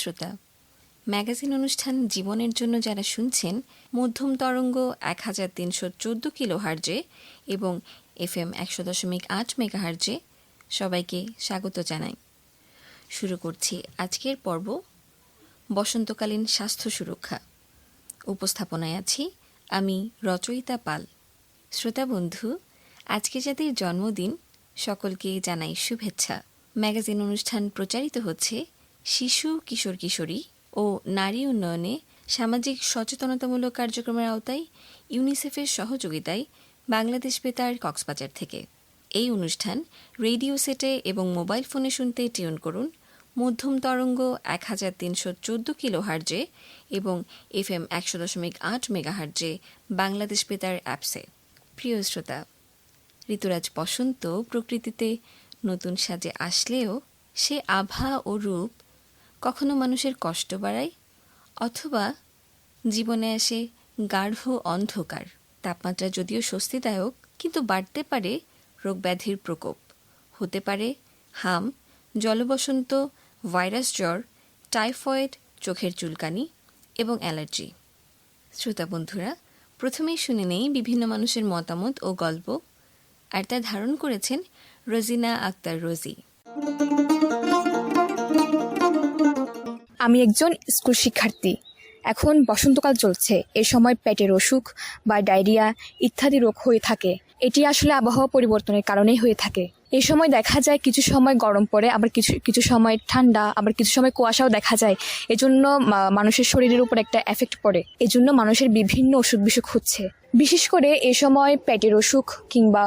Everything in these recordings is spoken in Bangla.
শ্রোতা, ম্যাগাজিন অনুষ্ঠান জীবনের জন্য যারা শুনছেন, মধ্যম তরঙ্গ এক হাজার তিনশো চোদ্দ কিলো হার্জে এবং এফ এম একশো দশমিক আট মেগা হার্জে সবাইকে স্বাগত জানাই। শুরু করছি আজকের পর্ব বসন্তকালীন স্বাস্থ্য সুরক্ষা। উপস্থাপনায় আছি আমি রচয়িতা পাল। শ্রোতা বন্ধু, আজকে যাদের জন্মদিন সকলকে জানাই শুভেচ্ছা। ম্যাগাজিন অনুষ্ঠান প্রচারিত হচ্ছে শিশু, কিশোর, কিশোরী ও নারী উন্নয়নে সামাজিক সচেতনতামূলক কার্যক্রমের আওতায় ইউনিসেফের সহযোগিতায় বাংলাদেশ বেতার কক্সবাজার থেকে। এই অনুষ্ঠান রেডিও সেটে এবং মোবাইল ফোনে শুনতে টিউন করুন মধ্যম তরঙ্গ এক হাজার তিনশো চোদ্দ কিলো হার্জে এবং এফ এম একশো দশমিক আট মেগা হার্জে বাংলাদেশ বেতার অ্যাপসে। প্রিয় শ্রোতা, ঋতুরাজ বসন্ত প্রকৃতিতে নতুন সাজে আসলেও সে আভা ও রূপ কখনো মানুষের কষ্ট বাড়ায় অথবা জীবনে আসে গাঢ় অন্ধকার। তাপমাত্রা যদিও স্বস্তিদায়ক, কিন্তু বাড়তে পারে রোগব্যাধির প্রকোপ। হতে পারে হাম, জলবসন্ত, ভাইরাস জ্বর, টাইফয়েড, চোখের চুলকানি এবং অ্যালার্জি। শ্রোতা বন্ধুরা, প্রথমেই শুনে নেই বিভিন্ন মানুষের মতামত ও গল্প, আর তা ধারণ করেছেন রোজিনা আক্তার রোজি। আমি একজন স্কুল শিক্ষার্থী। এখন বসন্তকাল চলছে। এ সময় পেটের অসুখ বা ডায়রিয়া ইত্যাদি রোগ হয়ে থাকে। এটি আসলে আবহাওয়া পরিবর্তনের কারণেই হয়ে থাকে। এই সময় দেখা যায় কিছু সময় গরম পড়ে, আবার কিছু কিছু সময় ঠান্ডা, আবার কিছু সময় কুয়াশাও দেখা যায়। এজন্য মানুষের শরীরের উপর একটা এফেক্ট পড়ে। এজন্য মানুষের বিভিন্ন অসুখ বিসুখ হচ্ছে। বিশেষ করে এ সময় পেটের অসুখ কিংবা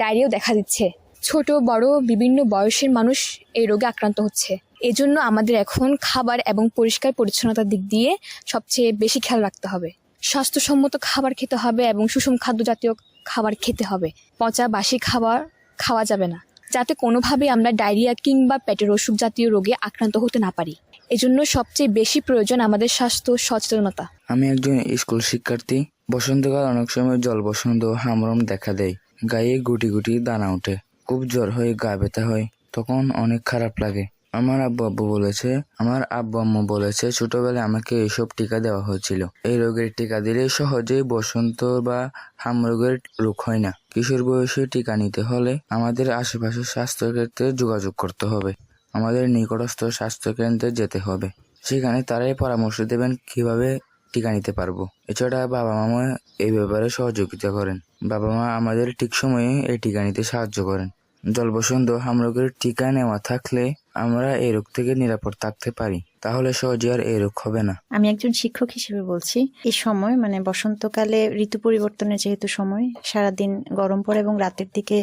ডায়রিয়াও দেখা দিচ্ছে। ছোট, বড়, বিভিন্ন বয়সের মানুষ এই রোগে আক্রান্ত হচ্ছে। এজন্য আমাদের এখন খাবার এবং পরিষ্কার পরিচ্ছন্নতার দিক দিয়ে সবচেয়ে বেশি খেয়াল রাখতে হবে। স্বাস্থ্যসম্মত খাবার খেতে হবে এবং সুষম খাদ্য জাতীয় খাবার খেতে হবে। পচা, বাসি খাবার খাওয়া যাবে না, যাতে কোনোভাবে আমরা ডায়রিয়া কিংবা পেটের অসুখ জাতীয় রোগে আক্রান্ত হতে না পারি। এজন্য সবচেয়ে বেশি প্রয়োজন আমাদের স্বাস্থ্য সচেতনতা। আমি একজন স্কুল শিক্ষার্থী। বসন্তকাল অনেক সময় জল বসন্ত হামরম দেখা দেয়। গায়ে গুটি গুটি দানা ওঠে। খুব জ্বর হয়ে গা ব্যথা হয়। তখন অনেক খারাপ লাগে। আমার আব্বু আব্বু বলেছে, আমার আব্বু আম্মু বলেছে, ছোটবেলায় আমাকে এইসব টিকা দেওয়া হয়েছিল। এই রোগের টিকা দিলে সহজেই বসন্ত বা হাম রোগের রোগ হয় না। কিশোর বয়সে টিকা নিতে হলে আমাদের আশেপাশের স্বাস্থ্য ক্ষেত্রে যোগাযোগ করতে হবে। আমাদের নিকটস্থ স্বাস্থ্যকেন্দ্রে যেতে হবে। সেখানে তারাই পরামর্শ দেবেন কীভাবে টিকা নিতে পারব। এছাড়া বাবা মামা এই ব্যাপারে সহযোগিতা করেন। বাবা মা আমাদের ঠিক সময়ে এই টিকা নিতে সাহায্য করেন। জলবসন্ত হামরোগের টিকা নেওয়া থাকলে আমরা এই রোগ থেকে নিরাপদ থাকতে পারি, তাহলে সহজে আর এই রোগ হবে না। আমি একজন শিক্ষক হিসেবে বলছি, এই সময় মানে বসন্তকালে ঋতু পরিবর্তনের যেহেতু সময়, সারাদিন গরম পড়ে এবং রাতের দিকে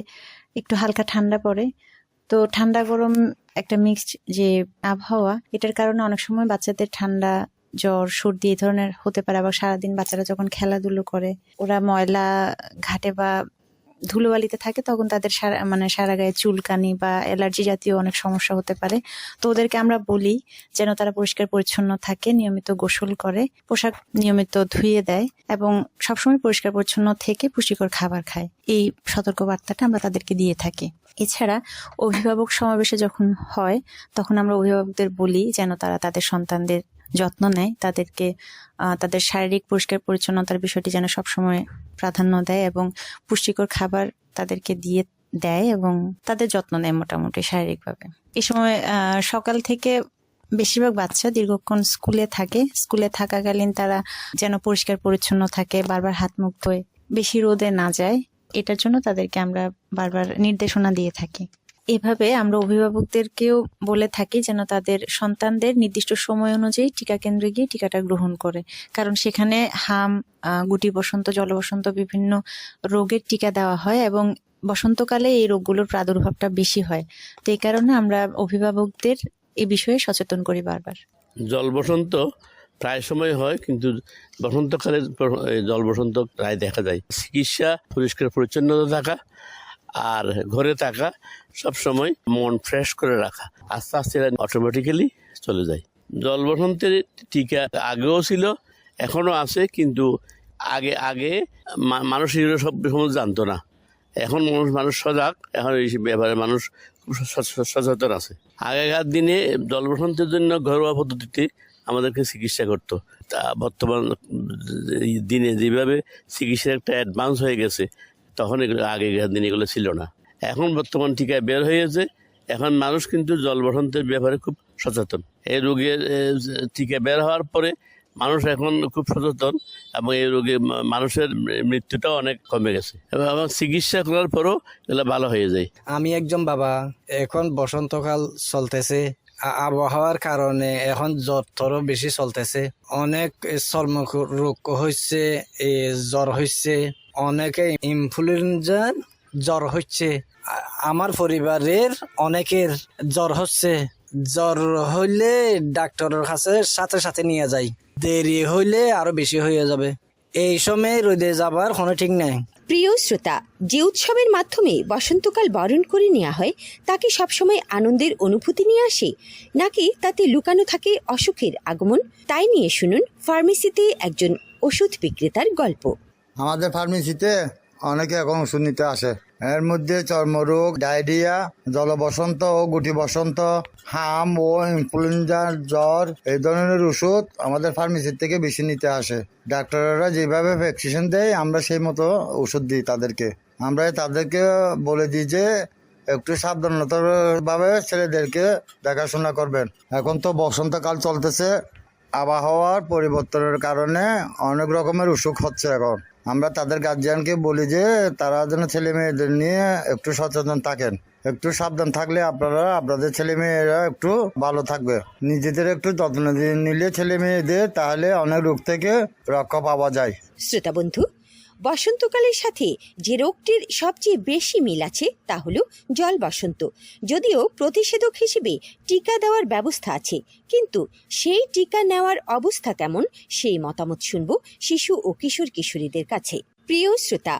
একটু হালকা ঠান্ডা পড়ে, তো ঠান্ডা গরম একটা মিক্সড যে আবহাওয়া, এটার কারণে অনেক সময় বাচ্চাদের ঠান্ডা, জ্বর, সর্দি এই ধরনের হতে পারে, আবার সারাদিন বাচ্চারা যখন খেলাধুলো করে, ওরা ময়লা ঘাটে বা ধুলোবালিতে থাকে, তখন তাদের সারা মানে সারা গায়ে চুলকানি বা অ্যালার্জি জাতীয় অনেক সমস্যা হতে পারে। তো ওদেরকে আমরা বলি যেন তারা পরিষ্কার পরিচ্ছন্ন থাকে, নিয়মিত গোসল করে, পোশাক নিয়মিত ধুয়ে দেয় এবং সবসময় পরিষ্কার পরিচ্ছন্ন থেকে পুষ্টিকর খাবার খায়। এই সতর্ক বার্তাটা আমরা তাদেরকে দিয়ে থাকি। এছাড়া অভিভাবক সমাবেশে যখন হয়, তখন আমরা অভিভাবকদের বলি যেন তারা তাদের সন্তানদের যত্ন নেয়, তাদেরকে তাদের শারীরিক পরিষ্কার পরিচ্ছন্নতার বিষয়টি যেন সবসময় প্রাধান্য দেয় এবং পুষ্টিকর খাবার তাদেরকে দিয়ে দেয় এবং তাদের যত্ন নেয় মোটামুটি শারীরিকভাবে। এই সময় সকাল থেকে বেশিরভাগ বাচ্চা দীর্ঘক্ষণ স্কুলে থাকে। স্কুলে থাকাকালীন তারা যেন পরিষ্কার পরিচ্ছন্ন থাকে, বারবার হাত মুখ ধোয়, বেশি রোদে না যায়, এটার জন্য তাদেরকে আমরা বারবার নির্দেশনা দিয়ে থাকি। এভাবে আমরা অভিভাবকদেরকেও বলে থাকি যেন তাদের সন্তানদের নির্দিষ্ট সময় অনুযায়ী টিকা কেন্দ্রে গিয়ে টিকাটা গ্রহণ করে। কারণ সেখানে হাম গুটি বসন্ত জলবসন্ত বিভিন্ন রোগের টিকা দেওয়া হয় এবং বসন্তকালে এই রোগগুলোর প্রাদুর্ভাবটা বেশি হয়। তো এই কারণে আমরা অভিভাবকদের এ বিষয়ে সচেতন করি বারবার। জল বসন্ত প্রায় সময় হয়, কিন্তু বসন্তকালে জল বসন্ত প্রায় দেখা যায়। চিকিৎসা, পরিষ্কার, পরিচ্ছন্নতা থাকা আর ঘরে থাকা সব সময় মন ফ্রেশ করে রাখা। আস্তে আস্তে অটোমেটিক্যালি চলে যায়। জল বসন্তের টিকা আগেও ছিল এখনও আছে, কিন্তু আগে আগে মানুষ এগুলো সব সময় জানতো না। এখন মানুষ মানুষ সজাগ, এখন এই ব্যাপারে মানুষ সচেতন আছে। আগেকার দিনে জল বসন্তের জন্য ঘরোয়া পদ্ধতিতে আমাদেরকে চিকিৎসা করতো। তা বর্তমান দিনে যেভাবে চিকিৎসার একটা অ্যাডভান্স হয়ে গেছে তখন আগেকার দিন এগুলো ছিল না। এখন বর্তমান টিকা বের হয়েছে। এখন মানুষ কিন্তু জল বসন্তের ব্যাপারে খুব সচেতন। এই রোগের টিকা বের হওয়ার পরে মানুষ এখন খুব সচেতন এবং এই রোগে মানুষের মৃত্যুটাও অনেক কমে গেছে। এবং চিকিৎসা করার পরও এগুলো ভালো হয়ে যায়। আমি একজন বাবা। এখন বসন্তকাল চলতেছে। আবহাওয়ার কারণে এখন জ্বর তরও বেশি চলতেছে। অনেক চর্ম রোগ হচ্ছে জ্বর হচ্ছে অনেকে ইনফ্লুয়েঞ্জার জ্বর হচ্ছে। আমার পরিবারের অনেকের জ্বর হচ্ছে। জ্বর হইলে ডাক্তারের কাছে সাথে সাথে নিয়ে যাই। দেরি হইলে আরও বেশি হয়ে যাবে। এই সময় রোদে যাবার কোনো ঠিক নাই। প্রিয় শ্রোতা, যে উৎসবের মাধ্যমে বসন্তকাল বরণ করে নেওয়া হয়, তাকে সবসময় আনন্দের অনুভূতি নিয়ে আসে? নাকি তাতে লুকানো থাকে অসুখের আগমন? তাই নিয়ে শুনুন ফার্মেসিতে একজন ওষুধ বিক্রেতার গল্প। আমাদের ফার্মেসিতে অনেকে এখন ওষুধ নিতে আসে। এর মধ্যে চর্মরোগ, ডায়রিয়া, জলবসন্ত ও গুটি বসন্ত হাম ও ইনফ্লুয়েঞ্জার জ্বর, এই ধরনের ওষুধ আমাদের ফার্মেসি থেকে বেশি নিতে আসে। ডাক্তাররা যেভাবে ভ্যাকসিনেশন দেয়, আমরা সেই মতো ওষুধ দিই তাদেরকে। আমরা তাদেরকে বলে দিই যে, একটু সাবধানতারভাবে ছেলেদেরকে দেখাশোনা করবেন। এখন তো বসন্তকাল চলতেছে। আবহাওয়ার পরিবর্তনের কারণে অনেক রকমের অসুখ হচ্ছে এখন। আমরা তাদের গার্জিয়ানকে বলি যে, তারা যেন ছেলে মেয়েদের নিয়ে একটু সচেতন থাকেন। একটু সাবধান থাকলে আপনারা, আপনাদের ছেলে মেয়েরা একটু ভালো থাকবে। নিজেদের একটু যত্ন নিলে ছেলে মেয়েদের তাহলে অনেক রোগ থেকে রক্ষা পাওয়া যায়। শ্রোতা বন্ধু বসন্তকালের সাথে যে রোগটির সবচেয়ে বেশি মিল আছে তা হল জল বসন্ত যদিও প্রতিষেধক হিসেবে টিকা দেওয়ার ব্যবস্থা আছে, কিন্তু সেই টিকা নেওয়ার অবস্থা কেমন সেই মতামত শুনব শিশু ও কিশোর কিশোরীদের কাছে। প্রিয় শ্রোতা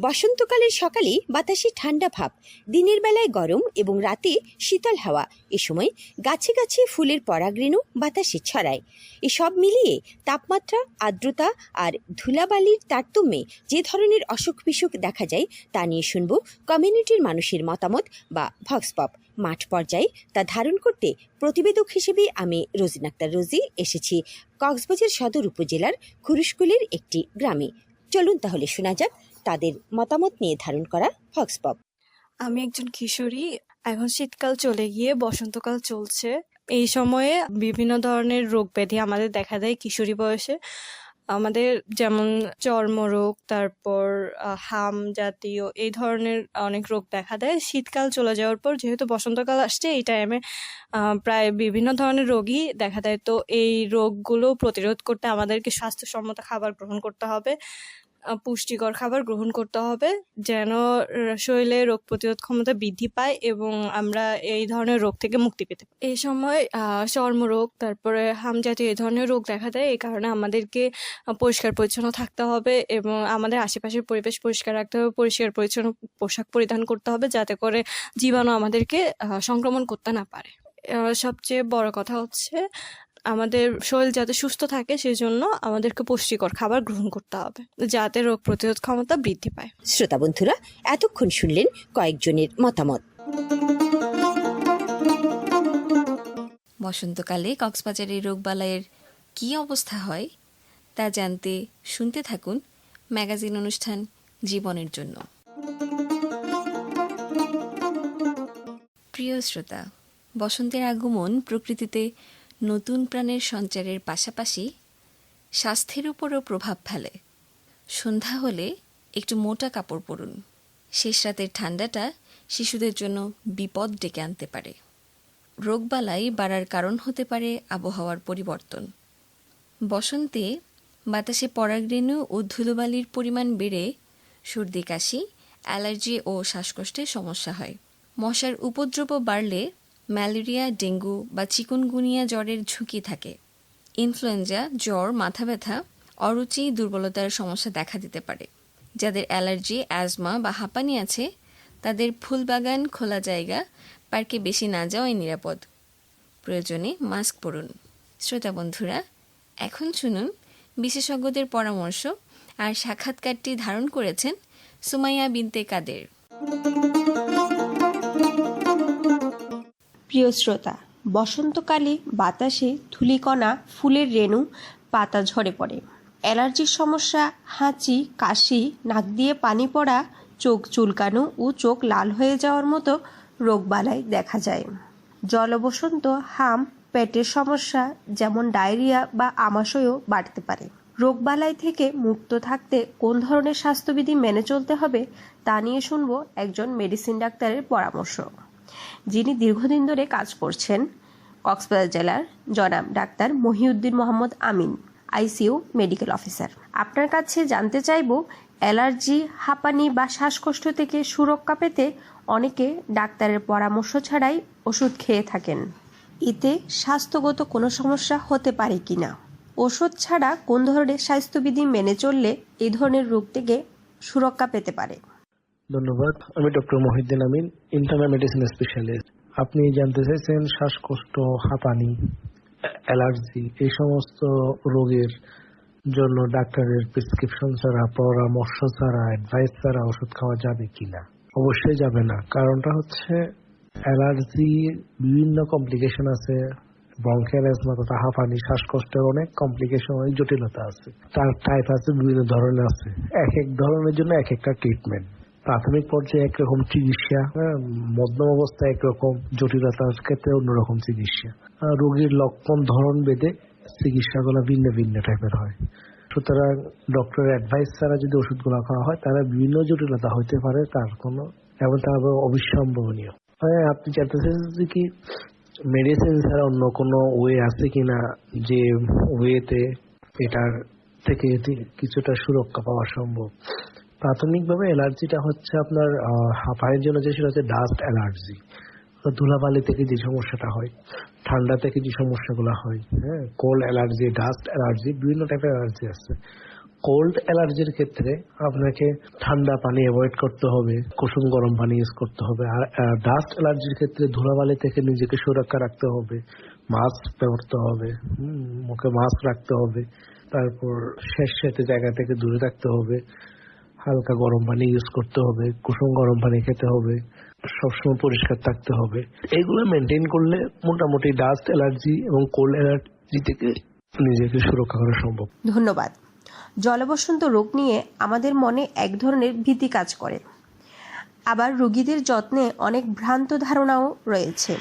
বসন্তকালের সকালে বাতাসে ঠান্ডা ভাব, দিনের বেলায় গরম এবং রাতে শীতল হাওয়া। এ সময় গাছে গাছে ফুলের পরাগরেণু বাতাসে ছড়ায়। এসব মিলিয়ে তাপমাত্রা, আর্দ্রতা আর ধুলাবালির তারতম্যে যে ধরনের অসুখ বিসুখ দেখা যায় তা নিয়ে শুনব কমিউনিটির মানুষের মতামত বা ভক্সপপ। মাঠ পর্যায়ে তা ধারণ করতে প্রতিবেদক হিসেবে আমি রোজিন আক্তার রোজি এসেছি। কক্সবাজার সদর উপজেলার খুরুশকুলের একটি গ্রামে। চলুন তাহলে শোনা যাক তাদের মতামত নিয়ে ধারণ করা ভক্সপপ আমি একজন কিশোরী, এখন শীতকাল চলে গিয়ে বসন্তকাল চলছে। এই সময়ে বিভিন্ন ধরনের রোগ ব্যাধি আমাদের দেখা দেয় কিশোরী বয়সে। আমাদের যেমন চর্মরোগ, তারপর হাম জাতীয় এই ধরনের অনেক রোগ দেখা দেয়। শীতকাল চলে যাওয়ার পর যেহেতু বসন্তকাল আসছে, এই টাইমে প্রায় বিভিন্ন ধরনের রোগই দেখা দেয়। তো এই রোগগুলো প্রতিরোধ করতে আমাদেরকে স্বাস্থ্যসম্মত খাবার গ্রহণ করতে হবে। পুষ্টিকর খাবার গ্রহণ করতে হবে যেন শরীরে রোগ প্রতিরোধ ক্ষমতা বৃদ্ধি পায় এবং আমরা এই ধরনের রোগ থেকে মুক্তি পেতে পারি। এই সময় চর্মরোগ, তারপরে হাম জাতীয় এই ধরনের রোগ দেখা দেয়, এই কারণে আমাদেরকে পরিষ্কার পরিচ্ছন্ন থাকতে হবে এবং আমাদের আশেপাশের পরিবেশ পরিষ্কার রাখতে হবে, পরিষ্কার পরিচ্ছন্ন পোশাক পরিধান করতে হবে যাতে করে জীবাণু আমাদেরকে সংক্রমণ করতে না পারে। সবচেয়ে বড় কথা হচ্ছে আমাদের শরীর যাতে সুস্থ থাকে সেজন্য আমাদেরকে পুষ্টিকর খাবার গ্রহণ করতে হবে যাতে রোগ প্রতিরোধ ক্ষমতা বৃদ্ধি পায়। শ্রোতা বন্ধুরা এতক্ষণ শুনলেন কয়েকজনের মতামত। বসন্তকালে কক্সবাজারের রোগবালাইয়ের কী অবস্থা হয় তা জানতে শুনতে থাকুন ম্যাগাজিন অনুষ্ঠান জীবনের জন্য। প্রিয় শ্রোতা বসন্তের আগমন প্রকৃতিতে নতুন প্রাণের সঞ্চারের পাশাপাশি স্বাস্থ্যের উপরও প্রভাব ফেলে। সন্ধ্যা হলে একটু মোটা কাপড় পরুন। শেষ রাতের ঠান্ডাটা শিশুদের জন্য বিপদ ডেকে আনতে পারে। রোগবালাই বাড়ার কারণ হতে পারে আবহাওয়ার পরিবর্তন। বসন্তে বাতাসে পরাগরেণু ও ধুলোবালির পরিমাণ বেড়ে সর্দি, কাশি, অ্যালার্জি ও শ্বাসকষ্টের সমস্যা হয়। মশার উপদ্রব বাড়লে ম্যালেরিয়া, ডেঙ্গু বা চিকুনগুনিয়া জ্বরের ঝুঁকি থাকে। ইনফ্লুয়েঞ্জা, জ্বর, মাথা ব্যথা, অরুচি, দুর্বলতার সমস্যা দেখা দিতে পারে। যাদের অ্যালার্জি, অ্যাজমা বা হাঁপানি আছে, তাদের ফুলবাগান, খোলা জায়গা, পার্কে বেশি না যাওয়াই নিরাপদ। প্রয়োজনে মাস্ক পরুন। শ্রোতা বন্ধুরা, এখন শুনুন বিশেষজ্ঞদের পরামর্শ আর সাক্ষাৎকারটি ধারণ করেছেন সুমাইয়া বিনতে কাদের। প্রিয় শ্রোতা, বসন্তকালে বাতাসে ধুলিকণা, ফুলের রেণু, পাতা ঝরে পড়ে। অ্যালার্জির সমস্যা, হাঁচি, কাশি, নাক দিয়ে পানি পড়া, চোখ চুলকানো ও চোখ লাল হয়ে যাওয়ার মতো রোগবালাই দেখা যায়। জলবসন্ত, হাম, পেটের সমস্যা যেমন ডায়রিয়া বা আমাশয়ও বাড়তে পারে। রোগবালাই থেকে মুক্ত থাকতে কোন ধরনের স্বাস্থ্যবিধি মেনে চলতে হবে তা নিয়ে শুনব একজন মেডিসিন ডাক্তারের পরামর্শ। যিনি দীর্ঘদিন ধরে কাজ করছেন কক্সবাজার জেলার জনাব doctor Mohiuddin Mohammad Amin, ICU medical officer. আপনার কাছে জানতে চাইব, অ্যালার্জি, হাঁপানি বা শ্বাসকষ্ট থেকে সুরক্ষা পেতে অনেকে ডাক্তারের পরামর্শ ছাড়াই ওষুধ খেয়ে থাকেন। এতে স্বাস্থ্যগত কোনো সমস্যা হতে পারে কিনা? ওষুধ ছাড়া কোন ধরনের স্বাস্থ্যবিধি মেনে চললে এই ধরনের রোগ থেকে সুরক্ষা পেতে পারে? ধন্যবাদ। আমি doctor Mohiuddin Amin internal medicine specialist আপনি জানতে চাইছেন শ্বাসকষ্ট, হাঁপানি, অ্যালার্জি, এই সমস্ত রোগের জন্য ডাক্তারের প্রেসক্রিপশন ছাড়া, পরামর্শ ছাড়া অ্যাডভাইস ছাড়া ওষুধ খাওয়া যাবে কিনা? অবশ্যই যাবে না। কারণটা হচ্ছে অ্যালার্জি, বিভিন্ন কমপ্লিকেশন আছে। ব্রঙ্কিয়াল অ্যাজমা তথা হাঁপানি, শ্বাসকষ্টের অনেক কমপ্লিকেশন অনেক জটিলতা আছে। তার টাইপ আছে, বিভিন্ন ধরনের আছে। এক এক ধরনের জন্য এক একটা ট্রিটমেন্ট প্রাথমিক পর্যায়ে একরকম চিকিৎসা হ্যাঁ, মধ্যম অবস্থায় একরকম জটিলতার ক্ষেত্রে অন্যরকম চিকিৎসা। রোগীর লক্ষণ ধরন বেঁধে চিকিৎসাগুলো ভিন্ন ভিন্ন টাইপের হয়। সুতরাং ডক্টরের অ্যাডভাইস ছাড়া যদি ওষুধগুলো খাওয়া হয় তারা বিভিন্ন জটিলতা হইতে পারে তার কোনো এবং তার অবিসম্ভাবনীয়। হ্যাঁ আপনি জানতে যে কি মেডিসিন ছাড়া অন্য কোনো ওয়ে আছে কিনা যে ওয়েতে এটার থেকে কিছুটা সুরক্ষা পাওয়া সম্ভব? প্রাথমিকভাবে অ্যালার্জিটা হচ্ছে আপনার আহ, হাঁপানির জন্য যে সেটা হচ্ছে ডাস্ট অ্যালার্জি। ধুলাবালি থেকে যে সমস্যাটা হয় ঠান্ডা থেকে যে সমস্যাগুলো হয় হ্যাঁ কোল্ড অ্যালার্জি ডাস্ট অ্যালার্জি বিভিন্ন টাইপের অ্যালার্জি আছে। কোল্ড অ্যালার্জির ক্ষেত্রে আপনাকে ঠান্ডা পানি অ্যাভয়েড করতে হবে কুসুম গরম পানি ইউজ করতে হবে। আর ডাস্ট অ্যালার্জির ক্ষেত্রে ধুলাবালি থেকে নিজেকে সুরক্ষা রাখতে হবে মাস্ক পরতে হবে মুখে মাস্ক রাখতে হবে তারপর শেষ সাথে জায়গা থেকে দূরে রাখতে হবে। হালকা গরম পানি ইউজ করতে হবে, কুসুম গরম পানি খেতে হবে, সবসময় পরিষ্কার থাকতে হবে। এগুলো মেনটেন করলে মোটামুটি ডাস্ট অ্যালার্জি এবং কোল্ড অ্যালার্জি থেকে নিজেকে সুরক্ষা করা সম্ভব। ধন্যবাদ। জলবসন্ত রোগ নিয়ে আমাদের মনে এক ধরনের ভীতি কাজ করে। আবার রোগীদের যত্নে অনেক ভ্রান্ত ধারণাও রয়েছে।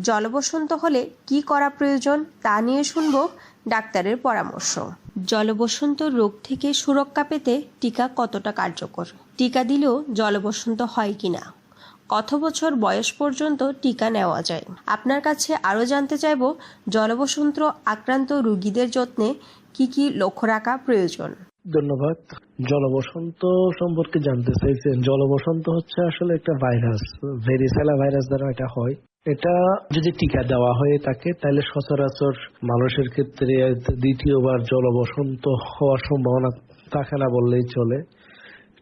জলবসন্ত হলে কি করা প্রয়োজন তা নিয়ে শুনব ডাক্তারের পরামর্শ। জলবসন্ত রোগ থেকে সুরক্ষা পেতে টিকা কতটা কার্যকর? টিকা দিলেও জলবসন্ত হয় কি না কত বছর বয়স পর্যন্ত টিকা নেওয়া যায়? আপনার কাছে আরও জানতে চাইব জলবসন্ত আক্রান্ত রোগীদের যত্নে কি কি লক্ষ্য রাখা প্রয়োজন? ধন্যবাদ। জলবসন্ত সম্পর্কে জানতে চাইছেন। জলবসন্ত হচ্ছে আসলে একটা ভাইরাস ভেরিসেলা ভাইরাস দ্বারা এটা হয়। এটা যদি টিকা দেওয়া হয়ে থাকে, তাহলে সচরাচর মানুষের ক্ষেত্রে দ্বিতীয়বার জলবসন্ত হওয়ার সম্ভাবনা থাকে না বললেই চলে।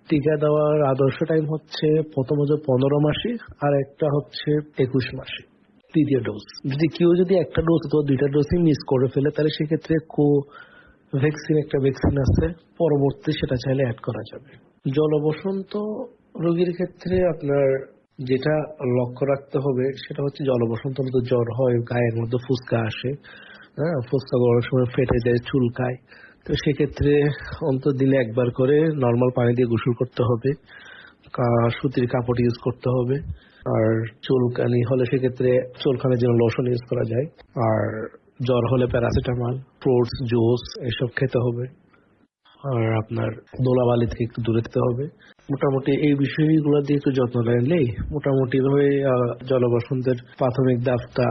টিকা দেওয়ার আদর্শ টাইম হচ্ছে প্রথম হচ্ছে পনেরো মাসে আর একটা হচ্ছে একুশ মাসে তৃতীয় ডোজ যদি কেউ যদি একটা ডোজ অথবা দুইটা ডোজই মিস করে ফেলে, তাহলে সেক্ষেত্রে কো ভ্যাকসিন একটা ভ্যাকসিন আছে, পরবর্তী সেটা চাইলে অ্যাড করা যাবে। জলবসন্ত রোগীর ক্ষেত্রে আপনার যেটা লক্ষ্য রাখতে হবে সেটা হচ্ছে জলবসন্ত মতো জ্বর হয় গায়ের মধ্যে ফুসকা আসে হ্যাঁ ফুসকা অনেক সময় ফেটে যায়, চুলকায়। তো সেক্ষেত্রে অন্তত দিনে একবার করে নর্মাল পানি দিয়ে গোসল করতে হবে সুতির কাপড় ইউজ করতে হবে। আর চুলকানি হলে সেক্ষেত্রে চুলকানির জন্য লোশন ইউজ করা যায়। আর জ্বর হলে প্যারাসিটামল ফ্রুটস জুস এসব খেতে হবে। আর আপনার দোলাবালি থেকে একটু দূরে থাকতে হবে। মোটামুটি এই বিষয়গুলো দিয়ে একটু যত্ন নিলেই মোটামুটি ভাবে জলবসন্তের প্রাথমিক দাবটা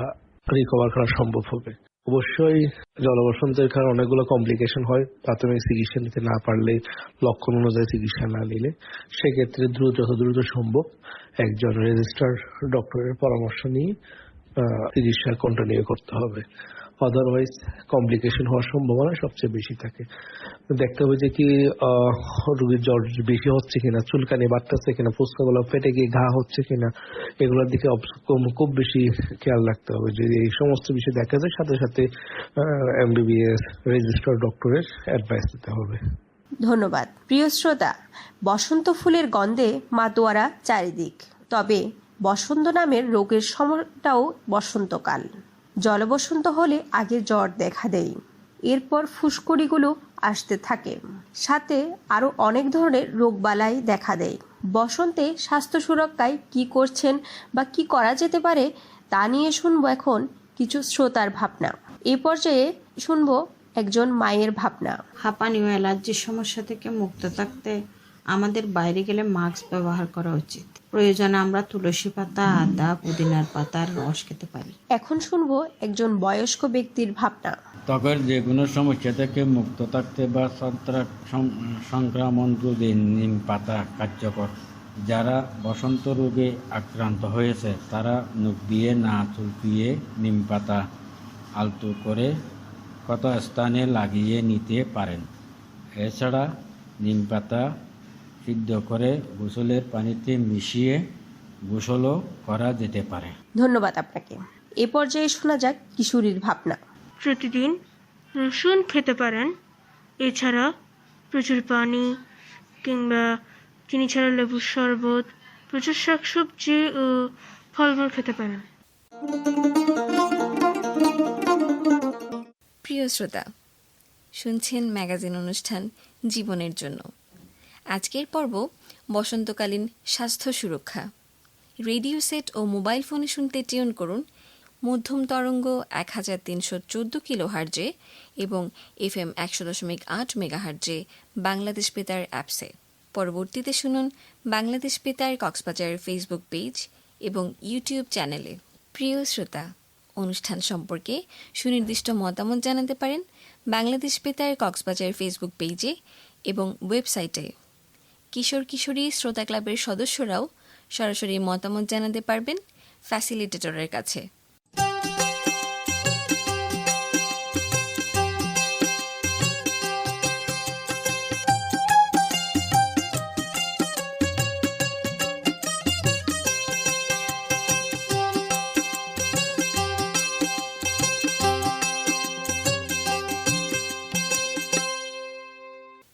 রিকভার করা সম্ভব হবে। অবশ্যই জলবসন্তের কারণে অনেকগুলো কমপ্লিকেশন হয়, প্রাথমিক চিকিৎসা নিতে না পারলে, লক্ষণ অনুযায়ী চিকিৎসা না নিলে। সেক্ষেত্রে দ্রুত যত দ্রুত সম্ভব একজন রেজিস্টার ডক্টরের পরামর্শ নিয়ে চিকিৎসা কন্টিনিউ করতে হবে। আদারওয়াইজ কমপ্লিকেশন হওয়ার সম্ভাবনা সবচেয়ে বেশি থাকে। দেখতে হবে যে কি রোগীর জ্বর বেশি হচ্ছে কিনা, চুলকানি বাড়তেছে কিনা ফুসকাগুলো ফেটে গিয়ে ঘা হচ্ছে কিনা, এগুলোর দিকে খুব বেশি খেয়াল রাখতে হবে। যদি এই সমস্ত বিষয় দেখা যায়, সাথে সাথে এমবিবিএস রেজিস্টার ডক্টরের অ্যাডভাইস দিতে হবে। ধন্যবাদ। প্রিয় শ্রোতা, বসন্ত ফুলের গন্ধে মাতোয়ারা চারিদিক, তবে বসন্ত নামের রোগের সময়টাও বসন্তকাল। জলবসন্ত হলে আগে জ্বর দেখা দেয়। এরপর ফুসকুড়িগুলো আসতে থাকে। সাথে আরও অনেক ধরনের রোগবালাই দেখা দেয়। বসন্তে স্বাস্থ্য সুরক্ষায় কি করছেন বা কি করা যেতে পারে তা নিয়ে শুনব এখন কিছু শ্রোতার ভাবনা। এ পর্যায়ে শুনব একজন মায়ের ভাবনা। হাঁপানি ও অ্যালার্জির সমস্যা থেকে মুক্ত থাকতে আমাদের বাইরে গেলে মাস্ক ব্যবহার করা উচিত। প্রয়োজনে আমরা তুলসী পাতা আদা পুদিনার পাতার রস খেতে পারি। এখন শুনব একজন বয়স্ক ব্যক্তির ভাবনা। ত্বকের যে কোনো সমস্যা থেকে মুক্ত থাকতে বা ছত্রাক সংক্রমণ রোধে নিম পাতা কার্যকর যারা বসন্ত রোগে আক্রান্ত হয়েছে তারা মুখ দিয়ে না চুলকিয়ে নিম পাতা আলতো করে কত স্থানে লাগিয়ে নিতে পারেন। এছাড়া নিম পাতা সিদ্ধ করে গোসলের পানিতে মিশিয়ে গোসলও করা যেতে পারে। ধন্যবাদ আপনাকে। এ পর্যায়ে শোনা যাক কিশোরীর ভাবনা। প্রতিদিন রসুন খেতে পারেন। এছাড়া প্রচুর পানি কিংবা চিনি ছাড়া লেবুর শরবত প্রচুর শাকসবজি ও ফলমূল খেতে পারেন। প্রিয় শ্রোতা শুনছেন ম্যাগাজিন অনুষ্ঠান জীবনের জন্য। আজকের পর্ব বসন্তকালীন স্বাস্থ্য সুরক্ষা। রেডিও সেট ও মোবাইল ফোনে শুনতে টিউন করুন মধ্যম তরঙ্গ এক হাজার তিনশো চোদ্দ কিলো হার্জে এবং এফ এম একশো দশমিক আট মেগা হার্জে বাংলাদেশ বেতার অ্যাপসে। পরবর্তীতে শুনুন বাংলাদেশ বেতার কক্সবাজার ফেসবুক পেজ এবং ইউটিউব চ্যানেলে। প্রিয় শ্রোতা, অনুষ্ঠান সম্পর্কে সুনির্দিষ্ট মতামত জানাতে পারেন বাংলাদেশ বেতার কক্সবাজার ফেসবুক পেজে এবং ওয়েবসাইটে। কিশোর কিশোরী শ্রোতা ক্লাবের সদস্যরাও সরাসরি মতামত জানাতে পারবেন ফ্যাসিলিটেটরের কাছে।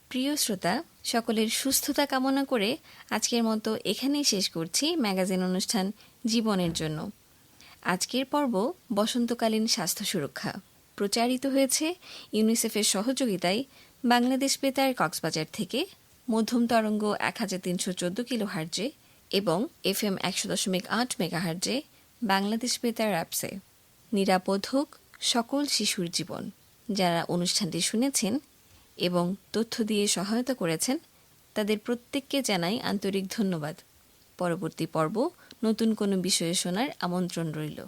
প্রিয় শ্রোতা সকলের সুস্থতা কামনা করে আজকের মতো এখানেই শেষ করছি ম্যাগাজিন অনুষ্ঠান জীবনের জন্য। আজকের পর্ব বসন্তকালীন স্বাস্থ্য সুরক্ষা। প্রচারিত হয়েছে ইউনিসেফের সহযোগিতায় বাংলাদেশ বেতার কক্সবাজার থেকে মধ্যম তরঙ্গ এক হাজার তিনশো চোদ্দ কিলো হার্জে এবং এফ এম একশো দশমিক আট মেগা হার্জে বাংলাদেশ বেতার অ্যাপসে। নিরাপদ হোক সকল শিশুর জীবন। যারা অনুষ্ঠানটি শুনেছেন এবং তথ্য দিয়ে সহায়তা করেছেন, তাদের প্রত্যেককে জানাই আন্তরিক ধন্যবাদ। পরবর্তী পর্ব নতুন কোনো বিষয়ে শোনার আমন্ত্রণ রইল।